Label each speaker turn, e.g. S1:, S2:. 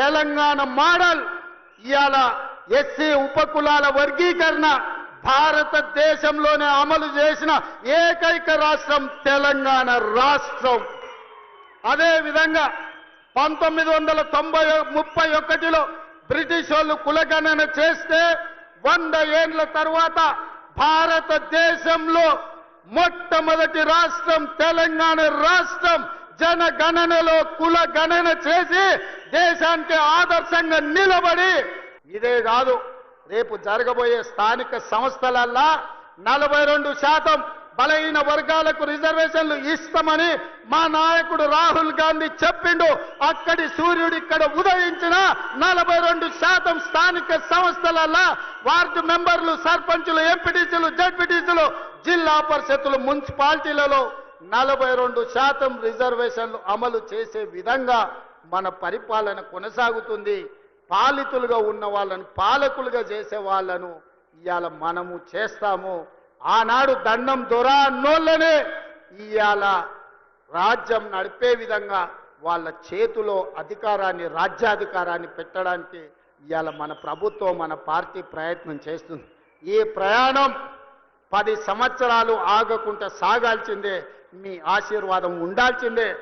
S1: Telangana model ఇవాళ SC ఉపకులాల వర్గీకరణ భారతదేశంలోనే అమలు చేసిన ఏకైక రాష్ట్రం తెలంగాణ రాష్ట్రం. అదేవిధంగా పంతొమ్మిది వందల తొంభై ముప్పై ఒకటిలో బ్రిటిష్ వాళ్ళు కులగణన చేస్తే వంద ఏండ్ల తర్వాత భారతదేశంలో మొట్టమొదటి రాష్ట్రం తెలంగాణ రాష్ట్రం. జనగణనలో కుల గణన చేసి దేశానికి ఆదర్శంగా నిలబడి ఇదే కాదు రేపు జరగబోయే స్థానిక సంస్థలల్లా నలభై రెండు శాతం బలహీన వర్గాలకు రిజర్వేషన్లు ఇస్తామని మా నాయకుడు రాహుల్ గాంధీ చెప్పిండు. అక్కడి సూర్యుడు ఇక్కడ ఉదయించిన నలభై రెండు శాతం స్థానిక సంస్థలల్లా వార్డు మెంబర్లు సర్పంచులు ఎంపీటీసీలు జడ్పీటీసీలు జిల్లా పరిషత్తులు మున్సిపాలిటీలలో నలభై రెండు శాతం రిజర్వేషన్లు అమలు చేసే విధంగా మన పరిపాలన కొనసాగుతుంది. పాలితులుగా ఉన్న వాళ్ళను పాలకులుగా చేసే వాళ్ళను ఇవాళ మనము చేస్తాము. ఆనాడు దండం దొరా అన్నోళ్ళనే ఇవాళ రాజ్యం నడిపే విధంగా వాళ్ళ చేతిలో అధికారాన్ని రాజ్యాధికారాన్ని పెట్టడానికి ఇవాళ మన ప్రభుత్వం మన పార్టీ ప్రయత్నం చేస్తుంది. ఈ ప్రయాణం పది సంవత్సరాలు ఆగకుండా సాగాల్సిందే. మీ ఆశీర్వాదం ఉండాల్సిందే.